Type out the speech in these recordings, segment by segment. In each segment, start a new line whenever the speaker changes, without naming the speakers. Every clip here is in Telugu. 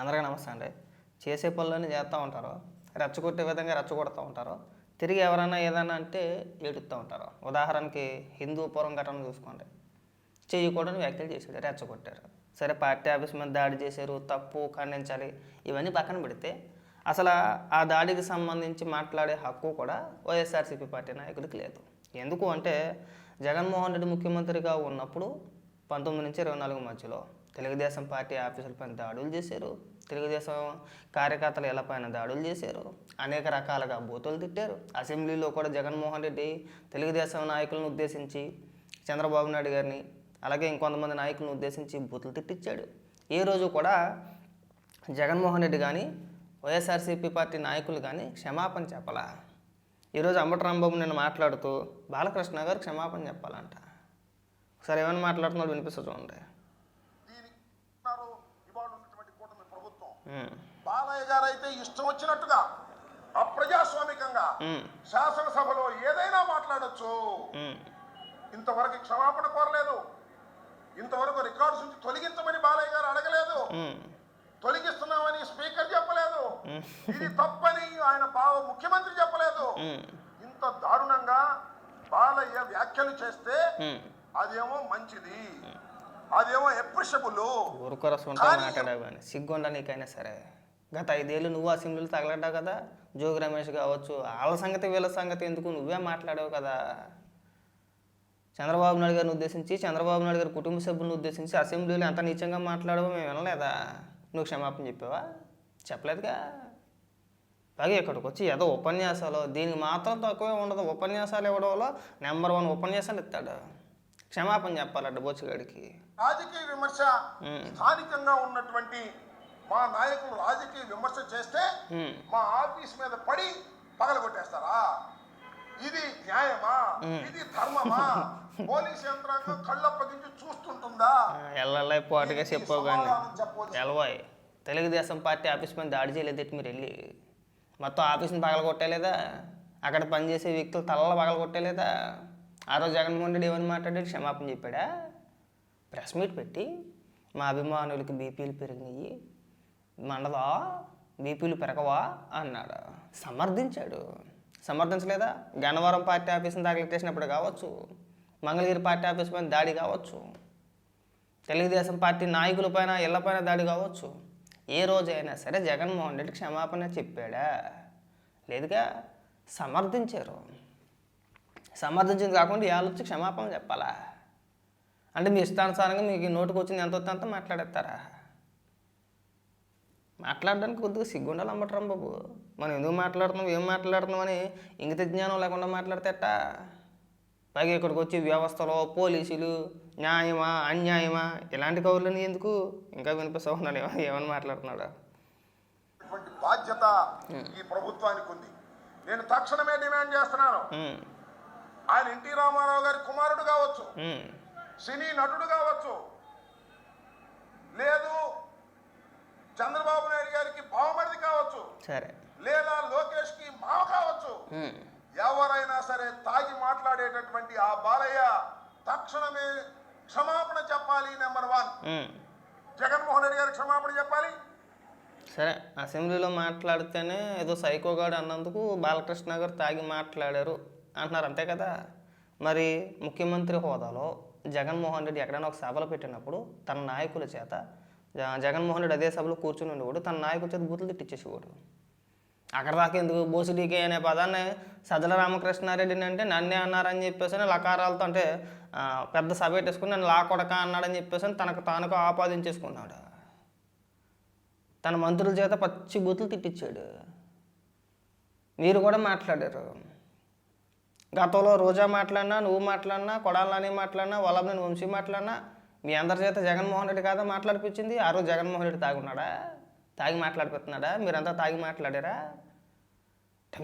అందరికీ నమస్తే అండి. చేసే పనులన్నీ చేస్తూ ఉంటారు. రెచ్చగొట్టే విధంగా రెచ్చగొడుతూ ఉంటారు. తిరిగి ఎవరైనా ఏదైనా అంటే ఏడుస్తూ ఉంటారు. ఉదాహరణకి హిందూపురం ఘటన చూసుకోండి. చేయకూడని వ్యాఖ్యలు చేశాడు రెచ్చగొట్టారు. సరే పార్టీ ఆఫీస్ మీద దాడి చేశారు తప్పు ఖండించాలి ఇవన్నీ పక్కన పెడితే అసలు ఆ దాడికి సంబంధించి మాట్లాడే హక్కు కూడా వైఎస్ఆర్సీపీ పార్టీ నాయకుడికి లేదు. ఎందుకు అంటే జగన్మోహన్ రెడ్డి ముఖ్యమంత్రిగా ఉన్నప్పుడు పంతొమ్మిది నుంచి ఇరవై నాలుగు మధ్యలో తెలుగుదేశం పార్టీ ఆఫీసులపైన దాడులు చేశారు. తెలుగుదేశం కార్యకర్తలు ఇళ్ళపైన దాడులు చేశారు. అనేక రకాలుగా బూతులు తిట్టారు. అసెంబ్లీలో కూడా జగన్మోహన్ రెడ్డి తెలుగుదేశం నాయకులను ఉద్దేశించి చంద్రబాబు నాయుడు గారిని అలాగే ఇంకొంతమంది నాయకులను ఉద్దేశించి బూతులు తిట్టించాడు. ఏ రోజు కూడా జగన్మోహన్ రెడ్డి కానీ వైఎస్ఆర్సీపీ పార్టీ నాయకులు కానీ క్షమాపణ చెప్పాలా. ఈరోజు అంబటి రాంబాబు నేను మాట్లాడుతూ బాలకృష్ణ గారు క్షమాపణ చెప్పాలంట. ఒకసారి ఏమైనా మాట్లాడుతున్నాడు వినిపిస్తుంది చూడండి
దీనికి ఉన్నారు ఇవాళ ఉన్నటువంటి కూటమి ప్రభుత్వం
ఉమ్,
బాలయ్య గారు అయితే ఇష్టం వచ్చినట్టుగా అప్రజాస్వామికంగా శాసనసభలో ఏదైనా మాట్లాడొచ్చు. ఇంతవరకు క్షమాపణ కోరలేదు. ఇంతవరకు రికార్డ్స్ నుంచి తొలగించమని బాలయ్య గారు అడగలేదు. తొలగిస్తున్నామని స్పీకర్ చెప్పలేదు. ఇది తప్పని ఆయన బావ ముఖ్యమంత్రి చెప్పలేదు. ఇంత దారుణంగా బాలయ్య వ్యాఖ్యలు చేస్తే. అదేమో మంచిది. అదేమో ఎప్రిషబుల్
ఊరుకోర సొంత మాట్లాడావు కానీ సిగ్గుండా నీకైనా సరే. గత ఐదేళ్ళు నువ్వు అసెంబ్లీలో తగలడ్డావు కదా? జోగి రమేష్ కావచ్చు. వాళ్ళ సంగతి వీళ్ళ సంగతి ఎందుకు నువ్వే మాట్లాడావు కదా? చంద్రబాబు నాయుడు గారిని ఉద్దేశించి చంద్రబాబు నాయుడు గారి కుటుంబ సభ్యులను ఉద్దేశించి అసెంబ్లీలో ఎంత నీచంగా మాట్లాడావో మేము వినలేదా? నువ్వు క్షమాపణ చెప్పావా? చెప్పలేదుగా. అలాగే ఇక్కడికి వచ్చి ఏదో ఉపన్యాసాలు. దీనికి మాత్రం తక్కువే ఉండదు. ఉపన్యాసాలు ఇవ్వడంలో నెంబర్ వన్ ఉపన్యాసాలు ఇస్తాడు. క్షమాపణ చెప్పాలంట బొచ్చుగాడికి
రాజకీయ విమర్శ స్థానికంగా ఉన్నటువంటి మా నాయకులు రాజకీయ విమర్శ చేస్తే. మా ఆఫీస్ మీద పడి పగలగొట్టేస్తారా? ఇది న్యాయమా? ఇది ధర్మమా? పోలీస్ యంత్రాంగం కళ్ళప్పగించి చూస్తుంటుందా?
ఎల్లల్లా పోటుగా చెప్పావు కానీ. ఎలవాయ్ తెలుగుదేశం పార్టీ ఆఫీస్ పైన దాడి చేయలేదు మీరు వెళ్ళి. మొత్తం ఆఫీస్ని పగల కొట్టేలేదా అక్కడ పనిచేసే వ్యక్తులు తలలు పగల కొట్టేలేదా ఆ రోజు జగన్మోహన్ రెడ్డి ఏమని మాట్లాడాడు? క్షమాపణ చెప్పాడా? ప్రెస్ మీట్ పెట్టి మా అభిమానులకి బీపీలు పెరిగినాయి మండదా బీపీలు పెరగవా? అన్నాడు. సమర్థించాడు. సమర్థించలేదా? గన్నవరం పార్టీ ఆఫీస్ని తగిలిట్టేసినప్పుడు కావచ్చు మంగళగిరి పార్టీ ఆఫీస్ పైన దాడి కావచ్చు తెలుగుదేశం పార్టీ నాయకులపైన ఇళ్ళపైన దాడి కావచ్చు. ఏ రోజైనా సరే జగన్మోహన్ రెడ్డి క్షమాపణ చెప్పాడా? లేదుగా? సమర్థించారు. సమర్థించింది కాకుండా ఇవాళ వచ్చి క్షమాపణ చెప్పాలా? అంటే మీ ఇష్టానుసారంగా మీకు నోటుకు వచ్చింది ఎంత వస్తే అంత మాట్లాడేస్తారా? మాట్లాడడానికి కొద్దిగా సిగ్గుండాలి అమ్మటరం బాబు మనం ఎందుకు మాట్లాడుతున్నాం ఏం మాట్లాడుతున్నాం అని ఇంగిత జ్ఞానం లేకుండా మాట్లాడితేట పైగా ఇక్కడికి వచ్చి వ్యవస్థలో పోలీసులు న్యాయమా అన్యాయమా ఇలాంటి కౌర్లని ఎందుకు? ఇంకా వినిపిస్తా ఉన్నాడు ఏమ- ఏమని మాట్లాడుతున్నాడు?
బాధ్యత ఈ ప్రభుత్వానికి ఉంది. నేను తక్షణమే డిమాండ్ చేస్తున్నాను. ఆయన ఎన్టీ రామారావు గారి కుమారుడు కావచ్చు సినీ నటుడు కావచ్చు. లేదు చంద్రబాబు నాయుడు గారికి బావమరిది కావచ్చు.
సరే.
లేదా లోకేష్కి మావ కావచ్చు ఎవరైనా సరే తాగి మాట్లాడేటటువంటి ఆ బాలయ్య తక్షణమే క్షమాపణ చెప్పాలి నెంబర్ వన్. జగన్మోహన్ రెడ్డి గారికి క్షమాపణ చెప్పాలి?
సరే అసెంబ్లీలో మాట్లాడితేనే ఏదో సైకోగాడు అన్నందుకు బాలకృష్ణ గారు తాగి మాట్లాడారు. అంటున్నారు అంతే కదా? మరి ముఖ్యమంత్రి హోదాలో జగన్మోహన్ రెడ్డి ఎక్కడైనా ఒక సభలు పెట్టినప్పుడు తన నాయకుల చేత జగన్మోహన్ రెడ్డి అదే సభలో కూర్చుని ఉండేవాడు తన నాయకుల చేత బూతులు తిట్టించేసేవాడు అక్కడ దాకా ఎందుకు బోసిడీకే అనే పదాన్ని సజ్జల రామకృష్ణారెడ్డిని అంటే నన్నే అన్నారని చెప్పేసి అని లకారాలతో అంటే పెద్ద సభ పెట్టేసుకుని నన్ను లా కొడక అన్నాడని చెప్పేసి తనకు తానుకు ఆపాదించేసుకున్నాడు. తన మంత్రుల చేత పచ్చి బూతులు తిట్టించాడు మీరు కూడా మాట్లాడారు. గతంలో రోజా మాట్లాడినా నువ్వు మాట్లాడినా కొడాలని మాట్లాడినా వల్లభనేని వంశీ మాట్లాడినా మీ అందరి చేత జగన్మోహన్ రెడ్డి కాదా మాట్లాడిపించింది? ఆ రోజు జగన్మోహన్ రెడ్డి తాగున్నాడా? తాగి మాట్లాడిపోతున్నాడా మీరంతా తాగి మాట్లాడారా?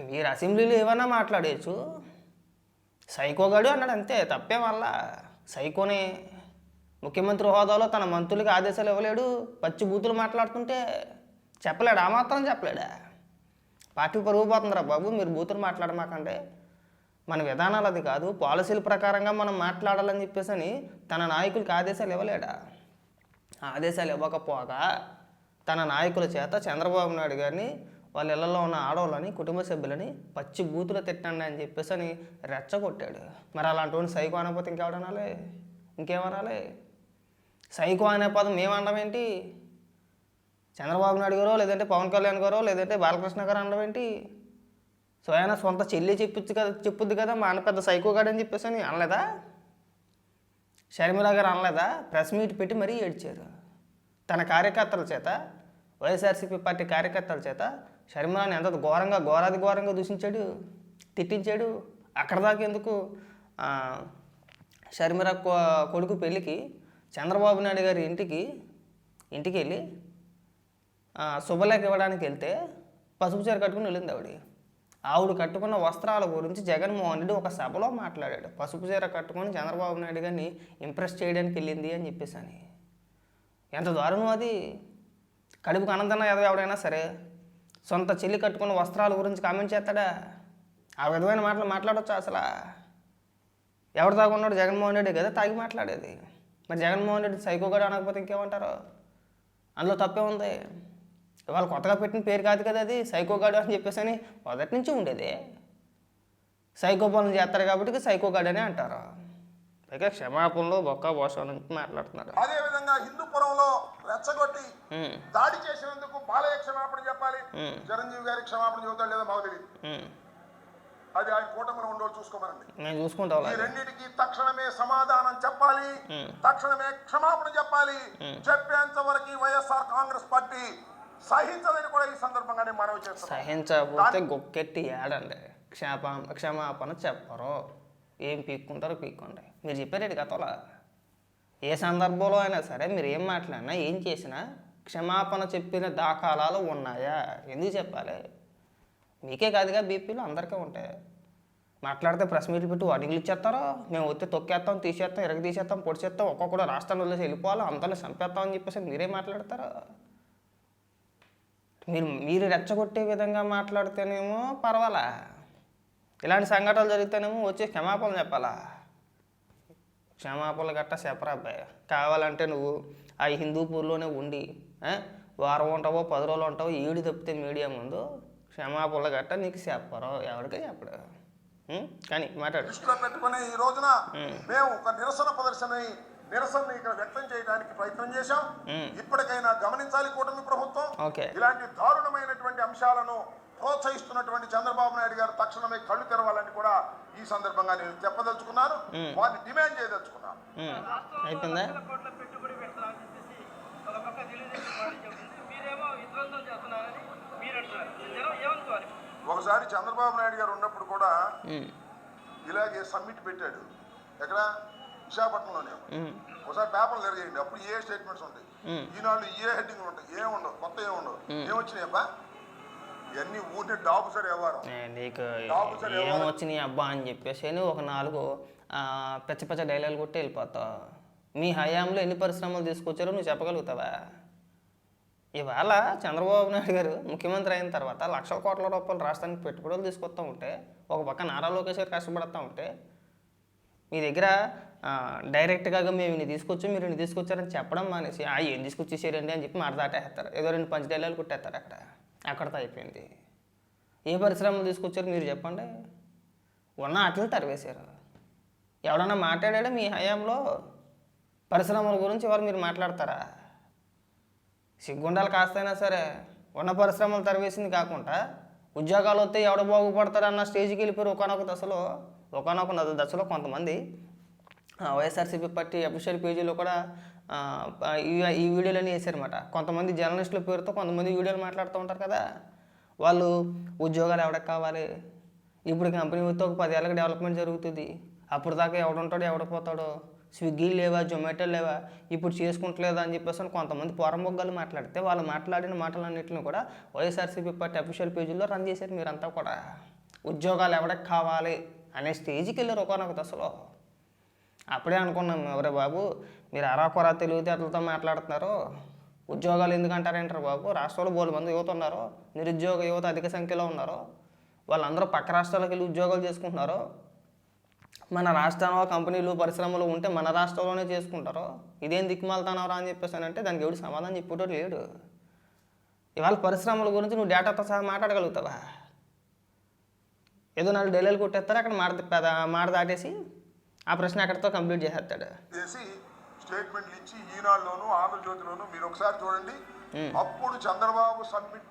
మీరు అసెంబ్లీలో ఏమన్నా మాట్లాడేయచ్చు. సైకోగాడు అన్నాడు అంతే తప్పే వల్ల సైకోనే ముఖ్యమంత్రి హోదాలో తన మంత్రులకి ఆదేశాలు ఇవ్వలేడు పచ్చి బూతులు మాట్లాడుతుంటే చెప్పలేడు ఆ మాత్రం చెప్పలేడా? పార్టీ పరుగు పోతుందిరా బాబు మీరు బూతులు మాట్లాడమాకండి. మన విధానాలు అది కాదు. పాలసీల ప్రకారంగా మనం మాట్లాడాలని చెప్పేసి అని తన నాయకులకి ఆదేశాలు ఇవ్వలేడా? ఆదేశాలు ఇవ్వకపోగా తన నాయకుల చేత చంద్రబాబు నాయుడు గారిని వాళ్ళ ఇళ్ళలో ఉన్న ఆడవాళ్ళని కుటుంబ సభ్యులని పచ్చి బూతులు తిట్టండి అని చెప్పేసి అని రెచ్చగొట్టాడు. మరి అలాంటి వాడిని సైకో అనకపోతే ఇంకెవడనాలి ఇంకేమనాలి సైకో అనే పదం ఏమనడం ఏంటి? చంద్రబాబు నాయుడు గారో లేదంటే పవన్ కళ్యాణ్ గారో లేదంటే బాలకృష్ణ గారు అనడం ఏంటి? సో ఆయన సొంత చెల్లి చెప్పొచ్చు కదా చెప్పుద్ది కదా మా అన్న పెద్ద సైకో గాడు అని చెప్పేసి అని అనలేదా? షర్మిల గారు అనలేదా? ప్రెస్ మీట్ పెట్టి మరీ ఏడ్చారు. తన కార్యకర్తల చేత వైఎస్ఆర్సీపీ పార్టీ కార్యకర్తల చేత షర్మిలని ఎంత ఘోరంగా ఘోరాది ఘోరంగా దూషించాడు తిట్టించాడు. అక్కడ దాకా ఎందుకు? ఆ, షర్మిల కొడుకు పెళ్ళికి చంద్రబాబు నాయుడు గారి ఇంటికి ఇంటికి వెళ్ళి శుభలేఖ ఇవ్వడానికి వెళ్తే పసుపు చీర కట్టుకుని వెళ్ళింది ఆవిడ. ఆవిడ కట్టుకున్న వస్త్రాల గురించి జగన్మోహన్ రెడ్డి ఒక సభలో మాట్లాడాడు. పసుపు చీర కట్టుకొని చంద్రబాబు నాయుడు గారిని ఇంప్రెస్ చేయడానికి వెళ్ళింది అని చెప్పేసి అని. ఎంత దారుణం అది? కడుపుకు అనంతన్న ఎదవ ఎవడైనా సరే సొంత చెల్లి కట్టుకున్న వస్త్రాల గురించి కామెంట్ చేస్తాడా? ఆ విధమైన మాటలు మాట్లాడొచ్చా అసలు? ఎవరు తాగున్నాడు జగన్మోహన్ రెడ్డి కదా తాగి మాట్లాడేది. మరి జగన్మోహన్ రెడ్డి సైకోగాడు అనకపోతే ఇంకేమంటారు? అందులో తప్పే ఉంది. ఇవాళ కొత్తగా పెట్టిన పేరు కాదు కదా అది. సైకోగాడు అని చెప్పేసి అని మొదటి నుంచి ఉండేది. సైకో పనులు చేస్తారు కాబట్టి సైకోగాడు అని అంటారు. పైగా క్షమాపణలు బొక్క నుంచి మాట్లాడుతున్నారు.
అదే విధంగా హిందూపురంలో రెచ్చగొట్టి దాడి చేసినందుకు బాలయ్య క్షమాపణ చెప్పాలి. చిరంజీవి గారికి క్షమాపణ చెబుతాడు లేదా మాకు తెలియదు. అది ఆయన కూటమిలో ఉండేవాళ్ళు చూసుకోమనండి.
నేను చూసుకుంటా
ఈ రెండింటికి తక్షణమే సమాధానం చెప్పాలి. తక్షణమే క్షమాపణ చెప్పాలి. చెప్పేంత వరకు వైఎస్ఆర్ కాంగ్రెస్ పార్టీ సహించదని కూడా ఈ సందర్భంగా నేను మనవి చేస్తున్నాను
సహించకపోతే గొక్కెట్టి ఏడండి. క్షమా క్షమాపణ చెప్పరు. ఏం పీక్కుంటారో పీక్కోండి. మీరు చెప్పారేంటి గతంలో ఏ సందర్భంలో అయినా సరే మీరు ఏం మాట్లాడినా ఏం చేసినా క్షమాపణ చెప్పిన దాఖలాలు ఉన్నాయా? ఎందుకు చెప్పాలి? మీకే కాదుగా బీపీలు అందరికీ ఉంటాయి. మాట్లాడితే ప్రెస్ మీట్లు పెట్టి వార్నింగ్లు ఇచ్చేస్తారో? మేము వచ్చి తొక్కేస్తాం తీసేస్తాం ఎరగ తీసేస్తాం పొడిచేస్తాం ఒక్కొక్కడు రాష్ట్రాన్ని వదిలేసి వెళ్ళిపోవాలి అంతలో చంపేస్తాం అని చెప్పేసి మీరే మాట్లాడతారు? మీరు మీరు రెచ్చగొట్టే విధంగా మాట్లాడితేనేమో పర్వాలా? ఇలాంటి సంఘటనలు జరిగితేనేమో వచ్చి క్షమాపణ చెప్పాలా? క్షమాపణలు గట్ట చెప్పరా అబ్బాయి. కావాలంటే నువ్వు ఆ హిందూపూర్లోనే ఉండి వారం ఉంటావో పది రోజులు ఉంటావో ఈడు తప్పితే మీడియా ముందు క్షమాపణలు గట్ట నీకు చెప్పరు ఎవరికి చెప్పడు? కానీ మాట్లాడు.
దృష్టిలో పెట్టుకుని ఈ రోజున మేము ఒక నిరసన ప్రదర్శన నిరసన ఇక్కడ వ్యక్తం చేయడానికి ప్రయత్నం చేశాం. ఇప్పటికైనా గమనించాలి కూటమి ప్రభుత్వం. ఇలాంటి దారుణమైనటువంటి అంశాలను ప్రోత్సహిస్తున్నటువంటి చంద్రబాబు నాయుడు గారు తక్షణమే కళ్ళు తెరవాలని కూడా ఈ సందర్భంగా నేను చెప్పదలుచుకున్నాను. వారిని డిమాండ్ చేయదలుచుకున్నాను. ఒకసారి చంద్రబాబు నాయుడు గారు ఉన్నప్పుడు కూడా. ఇలాగే సమ్మిట్ పెట్టాడు. ఎక్కడ? విశాఖపట్నంలోనే. ఒకసారి పేపర్లు తిరగేయండి అప్పుడు ఏ స్టేట్మెంట్స్ ఉంటాయి. ఈనాడు ఏ హెడ్డింగ్లు ఉంటాయి? ఏముండవు కొత్త ఏముండవు ఏమొచ్చినాయబ్బా ఇవన్నీ ఊరిని డాబు సరే
ఏ, నీకు ఏమొచ్చినాయి అబ్బా అని చెప్పేసి ఒక నాలుగు పెచ్చ పెచ్చ డైలాగులు కొట్టి వెళ్ళిపోతావు మీ హయాంలో ఎన్ని పరిశ్రమలు తీసుకొచ్చారో నువ్వు చెప్పగలుగుతావా? ఇవాళ చంద్రబాబు నాయుడు గారు ముఖ్యమంత్రి అయిన తర్వాత లక్షల కోట్ల రూపాయలు రాష్ట్రానికి పెట్టుబడులు తీసుకొస్తూ ఉంటే ఒక పక్క నారా లోకేష్ గారు కష్టపడతా ఉంటే మీ దగ్గర డైరెక్ట్గా మేము ఇన్ని తీసుకొచ్చాం మీరు ఇన్ని తీసుకొచ్చారని చెప్పడం మానేసి ఆ ఏం తీసుకొచ్చేసారండి? అని చెప్పి మాట దాటేస్తారు. ఏదో రెండు పంచ డైలాగులు కుట్టేస్తారు అక్కడ. అక్కడతో అయిపోయింది. ఏ పరిశ్రమలు తీసుకొచ్చారు మీరు చెప్పండి. ఉన్న అట్లు తరివేశారు. ఎవడన్నా మాట్లాడాడా మీ హయాంలో? పరిశ్రమల గురించి ఎవరు మీరు మాట్లాడతారా? సిగ్గుండాలు కాస్తైనా సరే. ఉన్న పరిశ్రమలు తరివేసింది కాకుండా ఉద్యోగాలు వస్తే ఎవడ బాగుపడతారన్న అన్న స్టేజ్కి వెళ్ళిపోయారు ఒకనొక దశలో. ఒకనొక దశలో కొంతమంది వైఎస్ఆర్సీపీ పార్టీ అఫీషియల్ పేజీలో కూడా ఈ వీడియోలన్నీ వేసారన్నమాట కొంతమంది జర్నలిస్టుల పేరుతో కొంతమంది వీడియోలు మాట్లాడుతూ ఉంటారు కదా. వాళ్ళు ఉద్యోగాలు ఎవరికి కావాలి? ఇప్పుడు కంపెనీతో ఒక పదేళ్ళకి డెవలప్మెంట్ జరుగుతుంది. అప్పుడు దాకా ఎవడుంటాడో ఎవడపోతాడో స్విగ్గీ లేవా? జొమాటో లేవా? ఇప్పుడు చేసుకుంటలేదా అని చెప్పేసి కొంతమంది పొరమొగ్గలు మాట్లాడితే వాళ్ళు మాట్లాడిన మాటలన్నింటిని కూడా వైఎస్ఆర్సీపీ పార్టీ అఫీషియల్ పేజీల్లో రన్ చేశారు మీరంతా కూడా. ఉద్యోగాలు ఎవరికి కావాలి? అనే స్టేజ్కి వెళ్ళారు ఒకనొక దశలో. అప్పుడే అనుకున్నాం ఎవరే బాబు మీరు అరాకొరా తెలివితేటలతో మాట్లాడుతున్నారు. ఉద్యోగాలు ఎందుకంటారంటారు బాబు? రాష్ట్రంలో బోలు మంది యువత ఉన్నారు నిరుద్యోగ యువత అధిక సంఖ్యలో ఉన్నారు. వాళ్ళందరూ పక్క రాష్ట్రాలకు వెళ్ళి ఉద్యోగాలు చేసుకుంటున్నారు. మన రాష్ట్రంలో కంపెనీలు పరిశ్రమలు ఉంటే మన రాష్ట్రంలోనే చేసుకుంటారు. ఇదేం దిక్కుమాలతానవరా అని చెప్పేసానంటే దానికి ఎవడు సమాధానం చెప్పేటోడు లేడు. ఇవాళ పరిశ్రమల గురించి నువ్వు డేటాతో సహా మాట్లాడగలుగుతావా? ఏదో నాలుగు డైలాగులు కొట్టేస్తారు అక్కడ మాట మాట దాటేసి ఆ ప్రశ్న అక్కడితో కంప్లీట్ చేసేస్తాడు.
చేసి స్టేట్మెంట్లు ఇచ్చి ఈనాడులోను ఆంధ్రజ్యోతిలోను మీరు ఒకసారి చూడండి. అప్పుడు చంద్రబాబు సబ్మిట్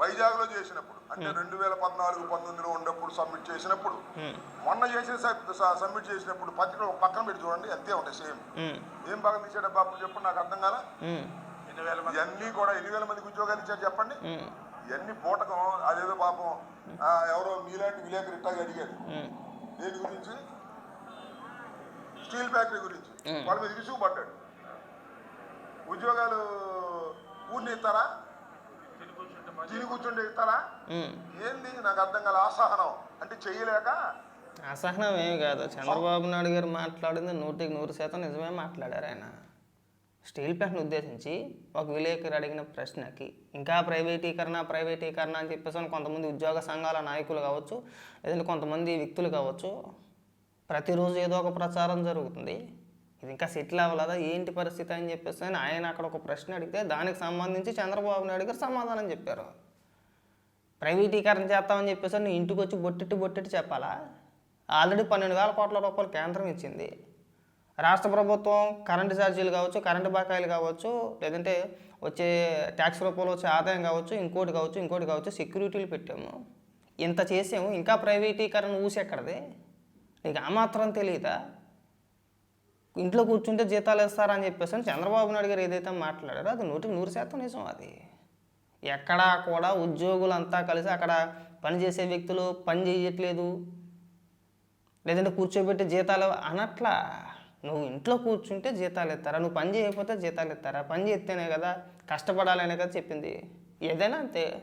వైజాగ్లో చేసినప్పుడు అంటే రెండు వేల పద్నాలుగు పంతొమ్మిదిలో ఉన్నప్పుడు సబ్మిట్ చేసినప్పుడు మొన్న చేసిన సబ్మిట్ చేసినప్పుడు పత్రిక ఒక పక్కన పెట్టి చూడండి అంతే ఉంటాయి సేమ్. ఏం బాగా తీసాడబ్బా అప్పుడు చెప్పండి నాకు అర్థం కాల? ఇవన్నీ కూడా ఎన్ని వేల మందికి ఉద్యోగాలు ఇచ్చారు చెప్పండి? ఇవన్నీ పూటకం అదేదో పాపం ఎవరో మీలాంటి విలేకరు ఇట్టాగా అడిగారు దేని గురించి? స్టీల్ ఫ్యాక్టరీ గురించి. వాళ్ళ మీద విసుగు పడ్డాడు. ఉద్యోగాలు ఊరిని ఇస్తారా తిని కూర్చుంటే ఇస్తారా. ఏంది? నాకు అర్థం కాల అసహనం. అంటే చెయ్యలేక
అసహనం ఏమి కాదు. చంద్రబాబు నాయుడు గారు మాట్లాడింది నూటికి నూరు శాతం నిజమే మాట్లాడారు ఆయన. స్టీల్ ప్లాంట్ను ఉద్దేశించి ఒక విలేకరు అడిగిన ప్రశ్నకి ఇంకా ప్రైవేటీకరణ ప్రైవేటీకరణ అని చెప్పేసి కొంతమంది ఉద్యోగ సంఘాల నాయకులు కావచ్చు లేదంటే కొంతమంది వ్యక్తులు కావచ్చు ప్రతిరోజు ఏదో ఒక ప్రచారం జరుగుతుంది. ఇది ఇంకా సెటిల్ అవ్వలేదా? ఏంటి పరిస్థితి అని చెప్పేసి అని ఆయన అక్కడ ఒక ప్రశ్న అడిగితే దానికి సంబంధించి చంద్రబాబు నాయుడు గారు సమాధానం చెప్పారు. ప్రైవేటీకరణ చేస్తామని చెప్పేసి నువ్వు ఇంటికి వచ్చి బొట్టెట్టి బొట్టెట్టి చెప్పాలా? ఆల్రెడీ పన్నెండు వేల కోట్ల రూపాయలు కేంద్రం ఇచ్చింది. రాష్ట్ర ప్రభుత్వం కరెంటు ఛార్జీలు కావచ్చు కరెంటు బకాయిలు కావచ్చు లేదంటే వచ్చే ట్యాక్స్ రూపంలో వచ్చే ఆదాయం కావచ్చు ఇంకోటి కావచ్చు ఇంకోటి కావచ్చు సెక్యూరిటీలు పెట్టాము. ఇంత చేసాము. ఇంకా ప్రైవేటీకరణ ఊసెక్కడది. నీకు ఆ మాత్రం తెలియదా ఇంట్లో కూర్చుంటే జీతాలు ఇస్తారని చెప్పేసి అని చంద్రబాబు నాయుడు గారు ఏదైతే మాట్లాడారో అది నూటికి నూరు శాతం నిజం అది. ఎక్కడా కూడా ఉద్యోగులంతా కలిసి అక్కడ పనిచేసే వ్యక్తులు పని చేయట్లేదు. లేదంటే కూర్చోబెట్టి జీతాలు అనట్లా? నువ్వు ఇంట్లో కూర్చుంటే జీతాలు ఇస్తారా? నువ్వు పని చేయకపోతే జీతాలు ఇస్తారా? పని చేస్తేనే కదా కష్టపడాలనే కదా చెప్పింది. ఏదైనా అంతే.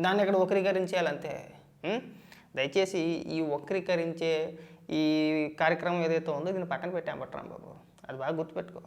దాన్ని ఇక్కడ వక్రీకరించేయాలంతే. దయచేసి ఈ వక్రీకరించే ఈ కార్యక్రమం ఏదైతే ఉందో దీన్ని పక్కన పెట్టాం పట్టరాం బాబు అది బాగా గుర్తుపెట్టుకో.